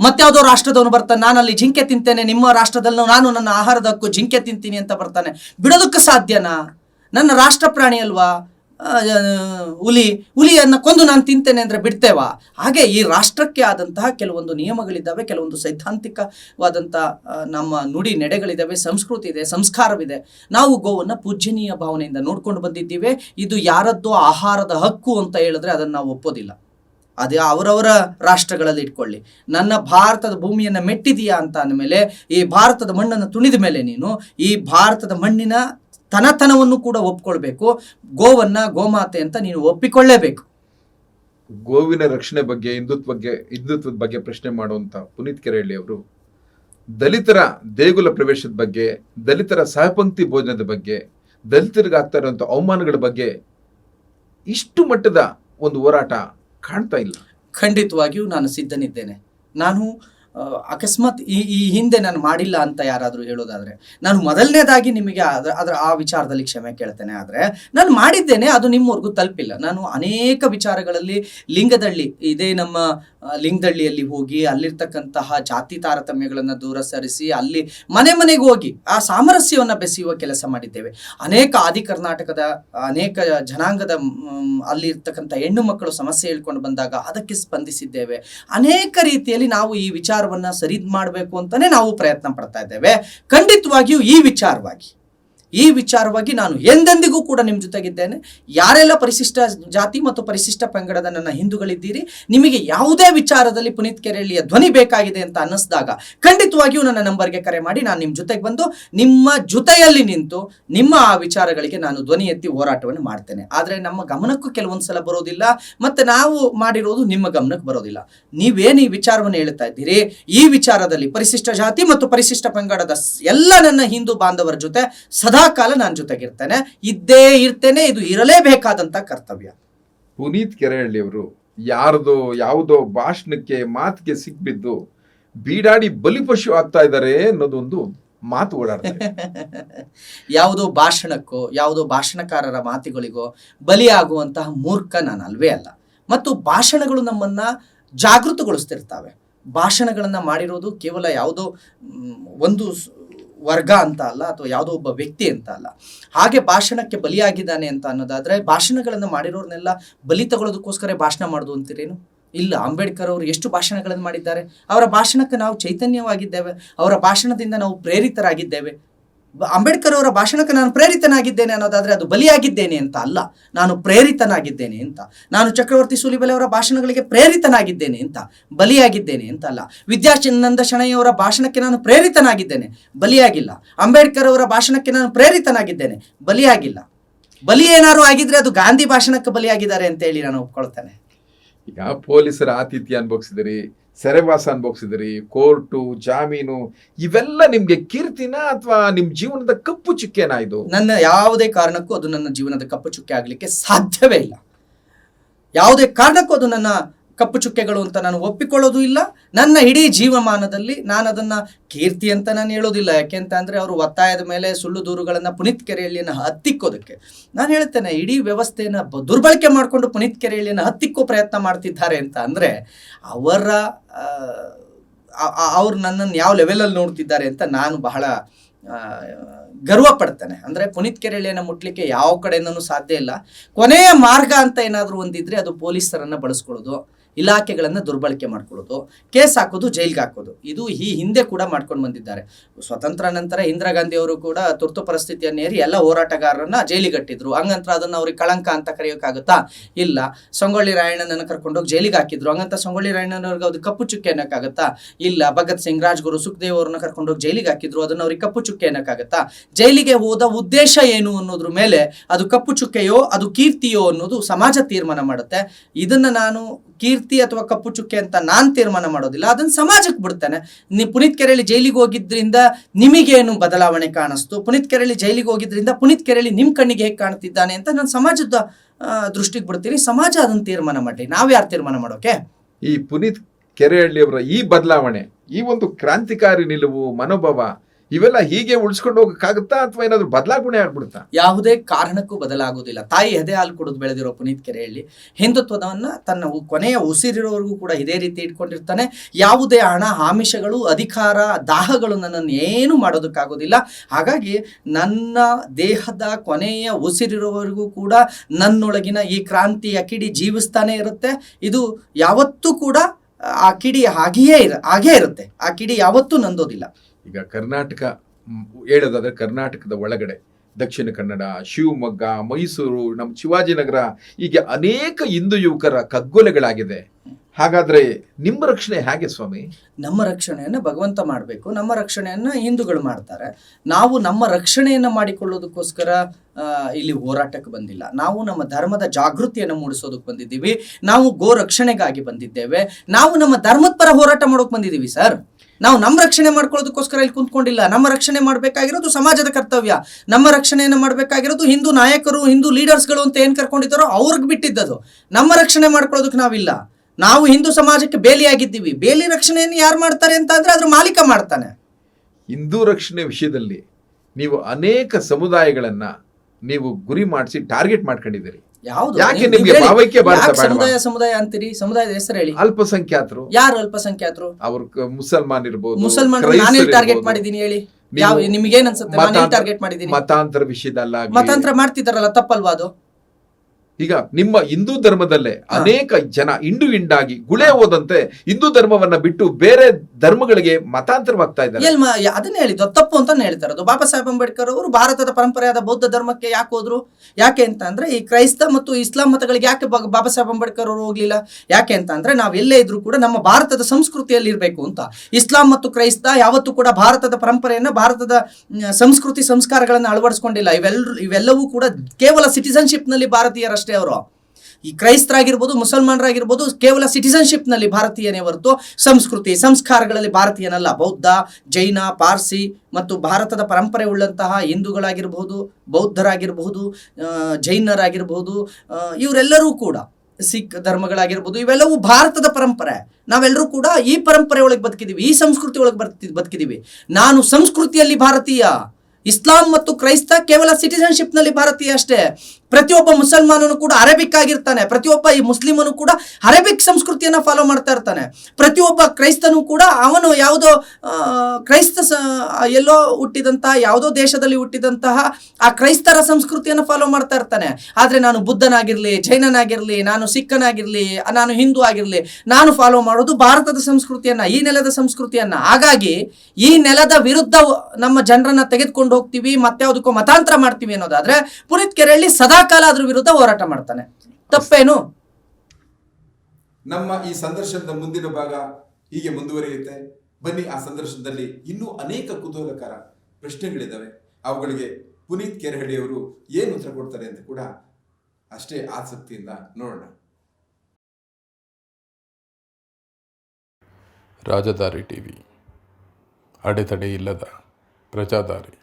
ಮತ್ತೆ ಯಾವುದೋ ರಾಷ್ಟ್ರದವನು ಬರ್ತಾನೆ ನಾನು ಅಲ್ಲಿ ಜಿಂಕೆ ತಿಂತೇನೆ, ನಿಮ್ಮ ರಾಷ್ಟ್ರದಲ್ಲಿ ನಾನು ನನ್ನ ಆಹಾರದ ಹಕ್ಕು ಜಿಂಕೆ ತಿಂತೀನಿ ಅಂತ ಬರ್ತಾನೆ. ಬಿಡೋದಕ್ಕೆ ಸಾಧ್ಯನಾ? ನನ್ನ ರಾಷ್ಟ್ರ ಪ್ರಾಣಿ ಅಲ್ವಾ? ಹುಲಿ, ಹುಲಿಯನ್ನು ಕೊಂದು ನಾನು ತಿಂತೇನೆ ಅಂದರೆ ಬಿಡ್ತೇವಾ? ಹಾಗೆ ಈ ರಾಷ್ಟ್ರಕ್ಕೆ ಆದಂತಹ ಕೆಲವೊಂದು ನಿಯಮಗಳಿದ್ದಾವೆ, ಕೆಲವೊಂದು ಸೈದ್ಧಾಂತಿಕವಾದಂಥ ನಮ್ಮ ನುಡಿ ನಡೆಗಳಿದ್ದಾವೆ, ಸಂಸ್ಕೃತಿ ಇದೆ, ಸಂಸ್ಕಾರವಿದೆ. ನಾವು ಗೋವನ್ನು ಪೂಜ್ಯನೀಯ ಭಾವನೆಯಿಂದ ನೋಡ್ಕೊಂಡು ಬಂದಿದ್ದೀವಿ. ಇದು ಯಾರದ್ದು ಆಹಾರದ ಹಕ್ಕು ಅಂತ ಹೇಳಿದ್ರೆ ಅದನ್ನು ನಾವು ಒಪ್ಪೋದಿಲ್ಲ. ಅದೇ ಅವರವರ ರಾಷ್ಟ್ರಗಳಲ್ಲಿ ಇಟ್ಕೊಳ್ಳಿ. ನನ್ನ ಭಾರತದ ಭೂಮಿಯನ್ನು ಮೆಟ್ಟಿದೀಯಾ ಅಂತ ಅಂದಮೇಲೆ, ಈ ಭಾರತದ ಮಣ್ಣನ್ನು ತುಣಿದ ಮೇಲೆ ನೀನು, ಈ ಭಾರತದ ಮಣ್ಣಿನ ತನತನವನ್ನು ಕೂಡ ಒಪ್ಕೊಳ್ಬೇಕು. ಗೋವನ್ನ ಗೋಮಾತೆ ಅಂತ ನೀನು ಒಪ್ಪಿಕೊಳ್ಳೇಬೇಕು. ಗೋವಿನ ರಕ್ಷಣೆ ಬಗ್ಗೆ ಹಿಂದುತ್ವ ಬಗ್ಗೆ ಹಿಂದುತ್ವದ ಬಗ್ಗೆ ಪ್ರಶ್ನೆ ಮಾಡುವಂತ ಪುನೀತ್ ಕೆರೆಹಳ್ಳಿ ಅವರು ದಲಿತರ ದೇಗುಲ ಪ್ರವೇಶದ ಬಗ್ಗೆ ದಲಿತರ ಸಹಪಂಕ್ತಿ ಭೋಜನದ ಬಗ್ಗೆ ದಲಿತರಿಗೆ ಆಗ್ತಾ ಇರುವಂತ ಅವಮಾನಗಳ ಬಗ್ಗೆ ಇಷ್ಟು ಮಟ್ಟದ ಒಂದು ಹೋರಾಟ ಕಾಣ್ತಾ ಇಲ್ಲ. ಖಂಡಿತವಾಗಿಯೂ ನಾನು ಸಿದ್ಧನಿದ್ದೇನೆ. ನಾನು ಅಕಸ್ಮಾತ್ ಈ ಈ ಹಿಂದೆ ನಾನು ಮಾಡಿಲ್ಲ ಅಂತ ಯಾರಾದರೂ ಹೇಳೋದಾದರೆ, ನಾನು ಮೊದಲನೇದಾಗಿ ನಿಮಗೆ ಅದರ ಅದರ, ಆ ವಿಚಾರದಲ್ಲಿ ಕ್ಷಮೆ ಕೇಳ್ತೇನೆ ಆದರೆ, ನಾನು ಮಾಡಿದ್ದೇನೆ, ಅದು ನಿಮ್ಮವರೆಗೂ ತಲುಪಿಲ್ಲ. ನಾನು ಅನೇಕ ವಿಚಾರಗಳಲ್ಲಿ ಲಿಂಗದಳ್ಳಿ, ಇದೇ ನಮ್ಮ ಲಿಂಗದಳ್ಳಿಯಲ್ಲಿ ಹೋಗಿ ಅಲ್ಲಿರ್ತಕ್ಕಂತಹ ಜಾತಿ ತಾರತಮ್ಯಗಳನ್ನು ದೂರ ಸರಿಸಿ, ಅಲ್ಲಿ ಮನೆ ಮನೆಗೆ ಹೋಗಿ ಆ ಸಾಮರಸ್ಯವನ್ನು ಬೆಸೆಯುವ ಕೆಲಸ ಮಾಡಿದ್ದೇವೆ. ಅನೇಕ ಆದಿ ಕರ್ನಾಟಕದ, ಅನೇಕ ಜನಾಂಗದ ಅಲ್ಲಿರ್ತಕ್ಕಂಥ ಹೆಣ್ಣು ಮಕ್ಕಳು ಸಮಸ್ಯೆ ಹೇಳ್ಕೊಂಡು ಬಂದಾಗ ಅದಕ್ಕೆ ಸ್ಪಂದಿಸಿದ್ದೇವೆ. ಅನೇಕ ರೀತಿಯಲ್ಲಿ ನಾವು ಈ ವಿಚಾರವನ್ನ ಸರಿದ್ ಮಾಡಬೇಕು ಅಂತಾನೆ ನಾವು ಪ್ರಯತ್ನ ಪಡ್ತಾ ಇದ್ದೇವೆ. ಖಂಡಿತವಾಗಿಯೂ ಈ ವಿಚಾರವಾಗಿ. ಈ ವಿಚಾರವಾಗಿ ನಾನು ಎಂದೆಂದಿಗೂ ಕೂಡ ನಿಮ್ಮ ಜೊತೆಗಿದ್ದೇನೆ. ಯಾರೆಲ್ಲ ಪರಿಶಿಷ್ಟ ಜಾತಿ ಮತ್ತು ಪರಿಶಿಷ್ಟ ಪಂಗಡದ ನನ್ನ ಹಿಂದೂಗಳಿದ್ದೀರಿ, ನಿಮಗೆ ಯಾವುದೇ ವಿಚಾರದಲ್ಲಿ ಪುನೀತ್ ಕೆರೆಳ್ಳಿಯ ಧ್ವನಿ ಬೇಕಾಗಿದೆ ಅಂತ ಅನ್ನಿಸಿದಾಗ ಖಂಡಿತವಾಗಿಯೂ ನನ್ನ ನಂಬರ್ಗೆ ಕರೆ ಮಾಡಿ ನಾನು ನಿಮ್ಮ ಜೊತೆಗೆ ಬಂದು ನಿಮ್ಮ ಜೊತೆಯಲ್ಲಿ ನಿಂತು ನಿಮ್ಮ ಆ ವಿಚಾರಗಳಿಗೆ ನಾನು ಧ್ವನಿ ಎತ್ತಿ ಹೋರಾಟವನ್ನು ಮಾಡ್ತೇನೆ. ಆದರೆ ನಮ್ಮ ಗಮನಕ್ಕೂ ಕೆಲವೊಂದು ಸಲ ಬರೋದಿಲ್ಲ, ಮತ್ತೆ ನಾವು ಮಾಡಿರೋದು ನಿಮ್ಮ ಗಮನಕ್ಕೆ ಬರೋದಿಲ್ಲ. ನೀವೇನು ಈ ವಿಚಾರವನ್ನು ಹೇಳ್ತಾ ಇದ್ದೀರಿ? ಈ ವಿಚಾರದಲ್ಲಿ ಪರಿಶಿಷ್ಟ ಜಾತಿ ಮತ್ತು ಪರಿಶಿಷ್ಟ ಪಂಗಡದ ಎಲ್ಲ ನನ್ನ ಹಿಂದೂ ಬಾಂಧವರ ಜೊತೆ ಸದಾ ಕಾಲ ನನ್ನ ಜೊತೆಗಿರ್ತೇನೆ ಇದ್ದೇ ಇರ್ತೇನೆ ಇದು ಇರಲೇಬೇಕಾದಂತ ಕರ್ತವ್ಯ. ಪುನೀತ್ ಕೆರೆಹಳ್ಳಿ ಅವರು ಯಾರ್ದೋ ಯಾವುದೋ ಭಾಷಣಕ್ಕೆ ಮಾತಿಗೆ ಸಿಕ್ಬಿದ್ದು ಬೀಡಾಡಿ ಬಲಿಪಶು ಆಗ್ತಾ ಇದ್ದಾರೆ ಅನ್ನೋದೊಂದು ಮಾತು ಓಡಾಡ್ತಾರೆ (laughs) ಯಾವುದೋ ಭಾಷಣಕ್ಕೋ ಯಾವುದೋ ಭಾಷಣಕಾರರ ಮಾತುಗಳಿಗೋ ಬಲಿಯಾಗುವಂತಹ ಮೂರ್ಖ ನಾನು ಅಲ್ವೇ ಅಲ್ಲ. ಮತ್ತು ಭಾಷಣಗಳು ನಮ್ಮನ್ನ ಜಾಗೃತಗೊಳಿಸ್ತಿರ್ತಾವೆ. ಭಾಷಣಗಳನ್ನು ಮಾಡಿರೋದು ಕೇವಲ ಯಾವುದೋ ಒಂದು ವರ್ಗ ಅಂತ ಅಲ್ಲ, ಅಥವಾ ಯಾವುದೋ ಒಬ್ಬ ವ್ಯಕ್ತಿ ಅಂತ ಅಲ್ಲ. ಹಾಗೆ ಭಾಷಣಕ್ಕೆ ಬಲಿಯಾಗಿದ್ದಾನೆ ಅಂತ ಅನ್ನೋದಾದ್ರೆ, ಭಾಷಣಗಳನ್ನು ಮಾಡಿರೋರ್ನೆಲ್ಲ ಬಲಿ ತಗೊಳ್ಳೋದಕ್ಕೋಸ್ಕರ ಭಾಷಣ ಮಾಡೋದು ಅಂತೀರೇನು? ಇಲ್ಲ, ಅಂಬೇಡ್ಕರ್ ಅವರು ಎಷ್ಟು ಭಾಷಣಗಳನ್ನು ಮಾಡಿದ್ದಾರೆ? ಅವರ ಭಾಷಣಕ್ಕೆ ನಾವು ಚೈತನ್ಯವಾಗಿದ್ದೇವೆ, ಅವರ ಭಾಷಣದಿಂದ ನಾವು ಪ್ರೇರಿತರಾಗಿದ್ದೇವೆ. ಅಂಬೇಡ್ಕರ್ ಅವರ ಭಾಷಣಕ್ಕೆ ನಾನು ಪ್ರೇರಿತನಾಗಿದ್ದೇನೆ ಅನ್ನೋದಾದರೆ ಅದು ಬಲಿಯಾಗಿದ್ದೇನೆ ಅಂತ ಅಲ್ಲ. ನಾನು ಪ್ರೇರಿತನಾಗಿದ್ದೇನೆ ಅಂತ. ನಾನು ಚಕ್ರವರ್ತಿ ಸೂಲಿಬೆಲೆ ಅವರ ಭಾಷಣಗಳಿಗೆ ಪ್ರೇರಿತನಾಗಿದ್ದೇನೆ ಅಂತ. ಬಲಿಯಾಗಿದ್ದೇನೆ ಅಂತ ಅಲ್ಲ. ವಿದ್ಯಾಚಿನ್ನಂದ ಶಣಯ್ಯವರ ಭಾಷಣಕ್ಕೆ ನಾನು ಪ್ರೇರಿತನಾಗಿದ್ದೇನೆ. ಬಲಿಯಾಗಿಲ್ಲ. ಅಂಬೇಡ್ಕರ್ ಅವರ ಭಾಷಣಕ್ಕೆ ನಾನು ಪ್ರೇರಿತನಾಗಿದ್ದೇನೆ. ಬಲಿಯಾಗಿಲ್ಲ. ಬಲಿ ಏನಾದ್ರು ಆಗಿದ್ರೆ ಅದು ಗಾಂಧಿ ಭಾಷಣಕ್ಕೆ ಬಲಿಯಾಗಿದ್ದಾರೆ ಅಂತ ಹೇಳಿ ನಾನು ಒಪ್ಕೊಳ್ತೇನೆ. ಈಗ ಪೊಲೀಸರ ಆತಿಥ್ಯ ಅನುಭವಿಸಿದಿರಿ. ಸೆರೆವಾಸ ಅನುಭವಿಸಿದಿರಿ, ಕೋರ್ಟು, ಜಾಮೀನು, ಇವೆಲ್ಲ ನಿಮ್ಗೆ ಕೀರ್ತಿನ ಅಥವಾ ನಿಮ್ ಜೀವನದ ಕಪ್ಪು ಚುಕ್ಕೆನಾ ಇದು? ನನ್ನ ಯಾವುದೇ ಕಾರಣಕ್ಕೂ ಅದು ನನ್ನ ಜೀವನದ ಕಪ್ಪು ಚುಕ್ಕೆ ಆಗಲಿಕ್ಕೆ ಸಾಧ್ಯವೇ ಇಲ್ಲ. ಯಾವುದೇ ಕಾರಣಕ್ಕೂ ಅದು ನನ್ನ ಕಪ್ಪು ಚುಕ್ಕೆಗಳು ಅಂತ ನಾನು ಒಪ್ಪಿಕೊಳ್ಳೋದು ಇಲ್ಲ. ನನ್ನ ಇಡೀ ಜೀವಮಾನದಲ್ಲಿ ನಾನು ಅದನ್ನ ಕೀರ್ತಿ ಅಂತ ನಾನು ಹೇಳೋದಿಲ್ಲ. ಯಾಕೆಂತ ಅಂದರೆ ಅವರು ಒತ್ತಾಯದ ಮೇಲೆ ಸುಳ್ಳು ದೂರುಗಳನ್ನು ಪುನೀತ್ ಕೆರೆಹಳ್ಳಿಯನ್ನು ಹತ್ತಿಕ್ಕೋದಕ್ಕೆ. ನಾನು ಹೇಳ್ತೇನೆ, ಇಡೀ ವ್ಯವಸ್ಥೆಯನ್ನು ದುರ್ಬಳಕೆ ಮಾಡಿಕೊಂಡು ಪುನೀತ್ ಕೆರೆಹಳ್ಳಿಯನ್ನು ಹತ್ತಿಕ್ಕೋ ಪ್ರಯತ್ನ ಮಾಡ್ತಿದ್ದಾರೆ ಅಂತ ಅಂದ್ರೆ ಅವರ ಅವ್ರು ನನ್ನನ್ನು ಯಾವ ಲೆವೆಲಲ್ಲಿ ನೋಡ್ತಿದ್ದಾರೆ ಅಂತ ನಾನು ಬಹಳ ಗರ್ವ ಪಡ್ತೇನೆ. ಅಂದ್ರೆ ಪುನೀತ್ ಕೆರೆಳಿಯನ್ನು ಮುಟ್ಲಿಕ್ಕೆ ಯಾವ ಕಡೆಯಿಂದನೂ ಸಾಧ್ಯ ಇಲ್ಲ. ಕೊನೆಯ ಮಾರ್ಗ ಅಂತ ಏನಾದರೂ ಒಂದಿದ್ರೆ ಅದು ಪೊಲೀಸರನ್ನ ಬಳಸ್ಕೊಳ್ಳೋದು. ಇಲಾಖೆಗಳನ್ನು ದುರ್ಬಳಕೆ ಮಾಡ್ಕೊಳ್ಳೋದು, ಕೇಸ್ ಹಾಕೋದು, ಜೈಲ್ಗೆ ಹಾಕೋದು. ಇದು ಈ ಹಿಂದೆ ಕೂಡ ಮಾಡ್ಕೊಂಡು ಬಂದಿದ್ದಾರೆ. ಸ್ವತಂತ್ರ ನಂತರ ಇಂದಿರಾ ಗಾಂಧಿ ಅವರು ಕೂಡ ತುರ್ತು ಪರಿಸ್ಥಿತಿಯನ್ನು ಏರಿ ಎಲ್ಲ ಹೋರಾಟಗಾರರನ್ನ ಜೈಲಿಗೆ ಕಟ್ಟಿದ್ರು ಹಂಗಂತ್ರ ಅದನ್ನ ಅವ್ರಿಗೆ ಕಳಂಕ ಅಂತ ಕರೆಯೋಕ್ಕಾಗುತ್ತಾ? ಇಲ್ಲ. ಸಂಗೊಳ್ಳಿ ರಾಯಣ್ಣನನ್ನ ಕರ್ಕೊಂಡೋಗಿ ಜೈಲಿಗೆ ಹಾಕಿದ್ರು. ಹಂಗಂತ ಸಂಗೊಳ್ಳಿ ರಾಯಣ್ಣನವ್ರಿಗೆ ಅದು ಕಪ್ಪು ಚುಕ್ಕೆ ಅನ್ನೋಕ್ಕಾಗುತ್ತಾ? ಇಲ್ಲ. ಭಗತ್ ಸಿಂಗ್, ರಾಜ್ಗುರು ಸುಖದೇವ್ ಅವ್ರನ್ನ ಕರ್ಕೊಂಡೋಗಿ ಜೈಲಿಗೆ ಹಾಕಿದ್ರು. ಅದನ್ನ ಅವ್ರಿಗೆ ಕಪ್ಪು ಚುಕ್ಕೆ ಅನ್ನೋಕ್ಕಾಗುತ್ತಾ? ಜೈಲಿಗೆ ಹೋದ ಉದ್ದೇಶ ಏನು ಅನ್ನೋದ್ರ ಮೇಲೆ ಅದು ಕಪ್ಪು ಚುಕ್ಕೆಯೋ, ಅದು ಕೀರ್ತಿಯೋ ಅನ್ನೋದು ಸಮಾಜ ತೀರ್ಮಾನ ಮಾಡುತ್ತೆ. ಇದನ್ನ ನಾನು ಕೀರ್ತಿ ಅಥವಾ ಕಪ್ಪು ಚುಕ್ಕೆ ಅಂತ ನಾನು ತೀರ್ಮಾನ ಮಾಡೋದಿಲ್ಲ. ಅದನ್ನ ಸಮಾಜಕ್ಕೆ ಬಿಡ್ತೇನೆ. ನೀ ಪುನೀತ್ ಕೆರೆಯಲ್ಲಿ ಜೈಲಿಗೆ ಹೋಗಿದ್ರಿಂದ ನಿಮಗೇನು ಬದಲಾವಣೆ ಕಾಣಿಸ್ತು? ಪುನೀತ್ ಕೆರೆಯಲ್ಲಿ ಜೈಲಿಗೆ ಹೋಗಿದ್ರಿಂದ ಪುನೀತ್ ಕೆರೆಯಲ್ಲಿ ನಿಮ್ಮ ಕಣ್ಣಿಗೆ ಹೇಗೆ ಕಾಣ್ತಿದ್ದಾನೆ ಅಂತ ನಾನು ಸಮಾಜದ ದೃಷ್ಟಿಗೆ ಬಿಡ್ತೀನಿ. ಸಮಾಜ ಅದನ್ನ ತೀರ್ಮಾನ ಮಾಡಿ ನಾವು ಯಾರು ತೀರ್ಮಾನ ಮಾಡೋಕೆ? ಈ ಪುನೀತ್ ಕೆರೆಹಳ್ಳಿಯವರ ಈ ಬದಲಾವಣೆ, ಈ ಒಂದು ಕ್ರಾಂತಿಕಾರಿ ನಿಲುವು, ಮನೋಭಾವ ಇವೆಲ್ಲ ಹೀಗೆ ಉಳಿಸ್ಕೊಂಡು ಹೋಗಕ್ಕಾಗುತ್ತಾ ಅಥವಾ ಏನಾದ್ರು ಬದಲಾವಣೆ ಆಗ್ಬಿಡುತ್ತಾ? ಯಾವುದೇ ಕಾರಣಕ್ಕೂ ಬದಲಾಗುವುದಿಲ್ಲ ತಾಯಿ ಎದೆ ಹಾಲು ಕುಡಿದು ಬೆಳೆದಿರೋ ಪುನೀತ್ ಕೆರೆಯಲ್ಲಿ ಹಿಂದುತ್ವದವನ್ನ ತನ್ನ ಕೊನೆಯ ಉಸಿರಿರೋವರೆಗೂ ಕೂಡ ಇದೇ ರೀತಿ ಇಟ್ಕೊಂಡಿರ್ತಾನೆ. ಯಾವುದೇ ಹಣ, ಆಮಿಷಗಳು, ಅಧಿಕಾರ, ದಾಹಗಳು ನನ್ನನ್ನು ಏನು ಮಾಡೋದಕ್ಕಾಗೋದಿಲ್ಲ. ಹಾಗಾಗಿ ನನ್ನ ದೇಹದ ಕೊನೆಯ ಉಸಿರಿರೋವರೆಗೂ ಕೂಡ ನನ್ನೊಳಗಿನ ಈ ಕ್ರಾಂತಿಯ ಕಿಡಿ ಜೀವಿಸ್ತಾನೆ ಇರುತ್ತೆ. ಇದು ಯಾವತ್ತೂ ಕೂಡ ಆ ಕಿಡಿ ಹಾಗೆಯೇ ಇರ, ಹಾಗೇ ಇರುತ್ತೆ. ಆ ಕಿಡಿ ಯಾವತ್ತೂ ನಂದೋದಿಲ್ಲ. ಈಗ ಕರ್ನಾಟಕ ಹೇಳೋದಾದರೆ ಕರ್ನಾಟಕದ ಒಳಗಡೆ, ದಕ್ಷಿಣ ಕನ್ನಡ, ಶಿವಮೊಗ್ಗ, ಮೈಸೂರು, ನಮ್ಮ ಶಿವಾಜಿನಗರ, ಹೀಗೆ ಅನೇಕ ಹಿಂದೂ ಯುವಕರ ಕಗ್ಗೊಲೆಗಳಾಗಿದೆ. ಹಾಗಾದ್ರೆ ನಿಮ್ಮ ರಕ್ಷಣೆ ಹೇಗೆ ಸ್ವಾಮಿ? ನಮ್ಮ ರಕ್ಷಣೆಯನ್ನು ಭಗವಂತ ಮಾಡಬೇಕು. ನಮ್ಮ ರಕ್ಷಣೆಯನ್ನು ಹಿಂದೂಗಳು ಮಾಡ್ತಾರೆ. ನಾವು ನಮ್ಮ ರಕ್ಷಣೆಯನ್ನು ಮಾಡಿಕೊಳ್ಳೋದಕ್ಕೋಸ್ಕರ ಇಲ್ಲಿ ಹೋರಾಟಕ್ಕೆ ಬಂದಿಲ್ಲ. ನಾವು ನಮ್ಮ ಧರ್ಮದ ಜಾಗೃತಿಯನ್ನು ಮೂಡಿಸೋದಕ್ಕೆ ಬಂದಿದ್ದೀವಿ. ನಾವು ಗೋ ರಕ್ಷಣೆಗಾಗಿ ಬಂದಿದ್ದೇವೆ. ನಾವು ನಮ್ಮ ಧರ್ಮದ ಪರ ಹೋರಾಟ ಮಾಡೋಕೆ ಬಂದಿದ್ದೀವಿ, ಸರ್. ನಾವು ನಮ್ಮ ರಕ್ಷಣೆ ಮಾಡ್ಕೊಳ್ಳೋದಕ್ಕೋಸ್ಕರ ಇಲ್ಲಿ ಕುಂತ್ಕೊಂಡಿಲ್ಲ. ನಮ್ಮ ರಕ್ಷಣೆ ಮಾಡಬೇಕಾಗಿರೋದು ಸಮಾಜದ ಕರ್ತವ್ಯ. ನಮ್ಮ ರಕ್ಷಣೆಯನ್ನು ಮಾಡಬೇಕಾಗಿರೋದು ಹಿಂದೂ ನಾಯಕರು, ಹಿಂದೂ ಲೀಡರ್ಸ್ಗಳು ಅಂತ ಏನು ಕರ್ಕೊಂಡಿದ್ದಾರೋ ಅವ್ರಿಗೆ ಬಿಟ್ಟಿದ್ದದು. ನಮ್ಮ ರಕ್ಷಣೆ ಮಾಡ್ಕೊಳ್ಳೋದಕ್ಕೆ ನಾವಿಲ್ಲ. ನಾವು ಹಿಂದೂ ಸಮಾಜಕ್ಕೆ ಬೇಲಿಯಾಗಿದ್ದೀವಿ. ಬೇಲಿ ರಕ್ಷಣೆಯನ್ನು ಯಾರು ಮಾಡ್ತಾರೆ ಅಂತ ಅಂದ್ರೆ ಅದ್ರ ಮಾಲೀಕ ಮಾಡ್ತಾನೆ. ಹಿಂದೂ ರಕ್ಷಣೆ ವಿಷಯದಲ್ಲಿ ನೀವು ಅನೇಕ ಸಮುದಾಯಗಳನ್ನ ನೀವು ಗುರಿ ಮಾಡಿಸಿ ಟಾರ್ಗೆಟ್ ಮಾಡ್ಕೊಂಡಿದ್ದೀರಿ. ಯಾವುದು? ಯಾಕೆ ನೀವು- ನಿಮ್ಗೆ ನೀವು ಹೇಳಿ. ಭಾವೈಕ್ಯ ಭಾರತ ಯಾಕೆ ಬೇಡವಾ? ಸಮುದಾಯ ಸಮುದಾಯ ಅಂತೀರಿ? ಸಮುದಾಯದ ಹೆಸರು ಹೇಳಿ. ಅಲ್ಪಸಂಖ್ಯಾತರು. ಯಾರು ಅಲ್ಪಸಂಖ್ಯಾತರು? ಅವ್ರ ಕ- ಮುಸಲ್ಮಾನ್ ಇರ್ಬೋದು ಕ್ರೈಸ್ತರು ನಾನೇನು ಟಾರ್ಗೆಟ್ ಇರ್ಬೋದು. ಮಾಡಿದ್ದೀನಿ ಹೇಳಿ. ನೀವು ಯಾವ ನಿಮ್ಗೇನ್ ಅನ್ಸುತ್ತೆ? ಮತಾಂತರ- ಟಾರ್ಗೆಟ್ ಮಾಡಿದ್ದೀನಿ. ಮತಾಂತರ ವಿಷಯದಲ್ಲಾಗ್ಲಿ. ಮತಾಂತರ ಮಾಡ್ತಿದ್ದಾರಲ್ಲ ತಪ್ಪಲ್ವಾ ಅದು? ಈಗ ನಿಮ್ಮ ಹಿಂದೂ ಧರ್ಮದಲ್ಲೇ ಅನೇಕ ಜನ ಇಂಡು ಇಂಡಾಗಿ ಗುಳೆ ಹೋದಂತೆ ಹಿಂದೂ ಧರ್ಮವನ್ನ ಬಿಟ್ಟು ಬೇರೆ ಧರ್ಮಗಳಿಗೆ ಮತಾಂತರವಾಗ್ತಾ ಇದ್ದಾರೆ. ಅದನ್ನ ಹೇಳಿದ್ದು ತಪ್ಪು ಅಂತ ಹೇಳ್ತಾ ಇರೋದು. ಬಾಬಾ ಸಾಹೇಬ್ ಅಂಬೇಡ್ಕರ್ ಅವರು ಭಾರತದ ಪರಂಪರೆಯಾದ ಬೌದ್ಧ ಧರ್ಮಕ್ಕೆ ಯಾಕೆ ಹೋದ್ರು? ಯಾಕೆ ಅಂತ ಅಂದ್ರೆ ಈ ಕ್ರೈಸ್ತ ಮತ್ತು ಇಸ್ಲಾಂ ಮತಗಳಿಗೆ ಯಾಕೆ ಬಾಬಾ ಸಾಹೇಬ್ ಅಂಬೇಡ್ಕರ್ ಅವರು ಹೋಗ್ಲಿಲ್ಲ? ಯಾಕೆ ಅಂತ ಅಂದ್ರೆ ನಾವು ಎಲ್ಲೇ ಇದ್ರು ಕೂಡ ನಮ್ಮ ಭಾರತದ ಸಂಸ್ಕೃತಿಯಲ್ಲಿ ಇರಬೇಕು ಅಂತ. ಇಸ್ಲಾಂ ಮತ್ತು ಕ್ರೈಸ್ತ ಯಾವತ್ತೂ ಕೂಡ ಭಾರತದ ಪರಂಪರೆಯನ್ನ ಭಾರತದ ಸಂಸ್ಕೃತಿ ಸಂಸ್ಕಾರಗಳನ್ನು ಅಳವಡಿಸಿಕೊಂಡಿಲ್ಲ. ಇವೆಲ್ಲ ಇವೆಲ್ಲವೂ ಕೂಡ ಕೇವಲ ಸಿಟಿಸನ್ಶಿಪ್ನಲ್ಲಿ ಭಾರತೀಯರಷ್ಟೇ ಅವರು. ಈ ಕ್ರೈಸ್ತರಾಗಿರ್ಬೋದು, ಮುಸಲ್ಮಾನರಾಗಿರ್ಬೋದು, ಕೇವಲ ಸಿಟಿಸನ್ಶಿಪ್ನಲ್ಲಿ ಭಾರತೀಯನೇ ಹೊರತು ಸಂಸ್ಕೃತಿ, ಸಂಸ್ಕಾರಗಳಲ್ಲಿ ಭಾರತೀಯನಲ್ಲ. ಬೌದ್ಧ, ಜೈನ, ಪಾರ್ಸಿ ಮತ್ತು ಭಾರತದ ಪರಂಪರೆ ಉಳ್ಳಂತಹ ಹಿಂದೂಗಳಾಗಿರಬಹುದು ಬೌದ್ಧರಾಗಿರ್ಬಹುದು ಜೈನರಾಗಿರಬಹುದು ಇವರೆಲ್ಲರೂ ಕೂಡ ಸಿಖ್ ಧರ್ಮಗಳಾಗಿರ್ಬೋದು, ಇವೆಲ್ಲವೂ ಭಾರತದ ಪರಂಪರೆ. ನಾವೆಲ್ಲರೂ ಕೂಡ ಈ ಪರಂಪರೆ ಒಳಗೆ ಬದುಕಿದ್ದೀವಿ ಈ ಸಂಸ್ಕೃತಿ ಒಳಗೆ ಬರ್ತಿ ಬದುಕಿದ್ದೀವಿ ನಾನು ಸಂಸ್ಕೃತಿಯಲ್ಲಿ ಭಾರತೀಯ, ಇಸ್ಲಾಂ ಮತ್ತು ಕ್ರೈಸ್ತ ಕೇವಲ ಸಿಟಿಸನ್ಶಿಪ್ನಲ್ಲಿ ಭಾರತೀಯ ಅಷ್ಟೇ. ಪ್ರತಿಯೊಬ್ಬ ಮುಸಲ್ಮಾನನು ಕೂಡ ಅರೇಬಿಕ್ ಆಗಿರ್ತಾನೆ ಪ್ರತಿಯೊಬ್ಬ ಈ ಮುಸ್ಲಿಮನು ಕೂಡ ಅರೇಬಿಕ್ ಸಂಸ್ಕೃತಿಯನ್ನ ಫಾಲೋ ಮಾಡ್ತಾ ಇರ್ತಾನೆ. ಪ್ರತಿಯೊಬ್ಬ ಕ್ರೈಸ್ತನು ಕೂಡ ಅವನು ಯಾವುದೋ ಕ್ರೈಸ್ತ ಎಲ್ಲೋ ಹುಟ್ಟಿದಂತಹ, ಯಾವುದೋ ದೇಶದಲ್ಲಿ ಹುಟ್ಟಿದಂತಹ ಆ ಕ್ರೈಸ್ತರ ಸಂಸ್ಕೃತಿಯನ್ನು ಫಾಲೋ ಮಾಡ್ತಾ ಇರ್ತಾನೆ. ಆದ್ರೆ ನಾನು ಬುದ್ಧನಾಗಿರ್ಲಿ, ಜೈನನಾಗಿರ್ಲಿ, ನಾನು ಸಿಖ್ಖನಾಗಿರ್ಲಿ, ನಾನು ಹಿಂದೂ ಆಗಿರ್ಲಿ, ನಾನು ಫಾಲೋ ಮಾಡೋದು ಭಾರತದ ಸಂಸ್ಕೃತಿಯನ್ನ, ಈ ನೆಲದ ಸಂಸ್ಕೃತಿಯನ್ನ. ಹಾಗಾಗಿ ಈ ನೆಲದ ವಿರುದ್ಧ ನಮ್ಮ ಜನರನ್ನ ತೆಗೆದುಕೊಂಡು ಹೋಗ್ತೀವಿ ಅದಕ್ಕೂ ಮತಾಂತರ ಮಾಡ್ತೀವಿ ಅನ್ನೋದಾದ್ರೆ ಪುನೀತ್ ಕೆರೆಹಳ್ಳಿ ಸದಾಕಾಲ ಅದ್ರ ವಿರುದ್ಧ ಹೋರಾಟ ಮಾಡ್ತಾನೆ. ತಪ್ಪೇನು? ನಮ್ಮ ಈ ಸಂದರ್ಶನದ ಮುಂದಿನ ಭಾಗ ಹೀಗೆ ಮುಂದುವರಿಯುತ್ತೆ. ಬನ್ನಿ ಆ ಸಂದರ್ಶನದಲ್ಲಿ ಇನ್ನೂ ಅನೇಕ ಕುತೂಹಲಕರ ಪ್ರಶ್ನೆಗಳಿದ್ದಾವೆ ಅವುಗಳಿಗೆ ಪುನೀತ್ ಕೆರೆಹಳ್ಳಿಯವರು ಏನು ಉತ್ತರ ಕೊಡ್ತಾರೆ ಅಂತ ಕೂಡ ಅಷ್ಟೇ ಆಸಕ್ತಿಯಿಂದ ನೋಡೋಣ. ರಾಜಧಾರಿ ಟಿವಿ. ಅಡೆತಡೆ ಇಲ್ಲದ ಪ್ರಜಾದಾರಿ.